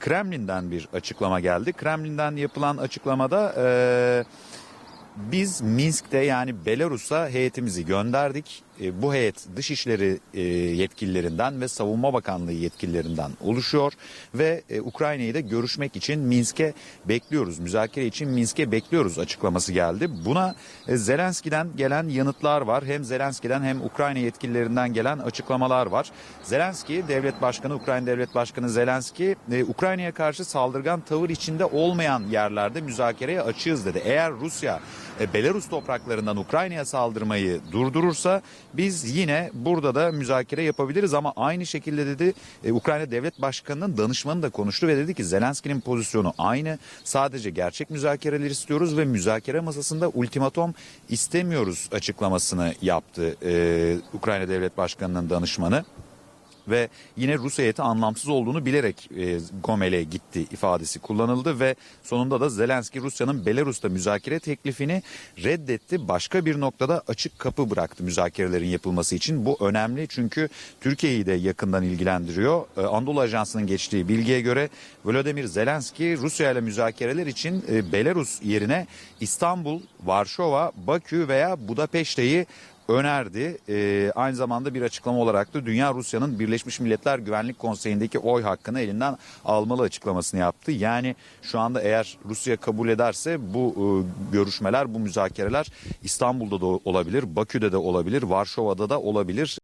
Kremlin'den bir açıklama geldi. Kremlin'den yapılan açıklamada e, biz Minsk'te yani Belarus'a heyetimizi gönderdik. E, Bu heyet dışişleri e, yetkililerinden ve savunma bakanlığı yetkililerinden oluşuyor ve e, Ukrayna'yı da görüşmek için Minsk'e bekliyoruz. Müzakere için Minsk'e bekliyoruz açıklaması geldi. Buna e, Zelenski'den gelen yanıtlar var. Hem Zelenski'den hem Ukrayna yetkililerinden gelen açıklamalar var. Zelenski, devlet başkanı, Ukrayna devlet başkanı Zelenski, Ukrayna'ya karşı saldırgan tavır içinde olmayan yerlerde müzakereye açığız dedi. Eğer Rusya Belarus topraklarından Ukrayna'ya saldırmayı durdurursa biz yine burada da müzakere yapabiliriz ama aynı şekilde dedi e, Ukrayna Devlet Başkanı'nın danışmanı da konuştu ve dedi ki Zelenski'nin pozisyonu aynı. Sadece gerçek müzakereler istiyoruz ve müzakere masasında ultimatom istemiyoruz açıklamasını yaptı e, Ukrayna Devlet Başkanı'nın danışmanı ve yine Rus heyeti anlamsız olduğunu bilerek e, Gomel'e gitti ifadesi kullanıldı ve sonunda da Zelenski Rusya'nın Belarus'ta müzakere teklifini reddetti. Başka bir noktada açık kapı bıraktı müzakerelerin yapılması için. Bu önemli çünkü Türkiye'yi de yakından ilgilendiriyor. E, Anadolu Ajansı'nın geçtiği bilgiye göre Volodymyr Zelenski Rusya ile müzakereler için e, Belarus yerine İstanbul, Varşova, Bakü veya Budapeşte'yi önerdi. Ee, aynı zamanda bir açıklama olarak da Dünya Rusya'nın Birleşmiş Milletler Güvenlik Konseyi'ndeki oy hakkını elinden almalı açıklamasını yaptı. Yani şu anda eğer Rusya kabul ederse bu e, görüşmeler, bu müzakereler İstanbul'da da olabilir, Bakü'de de olabilir, Varşova'da da olabilir.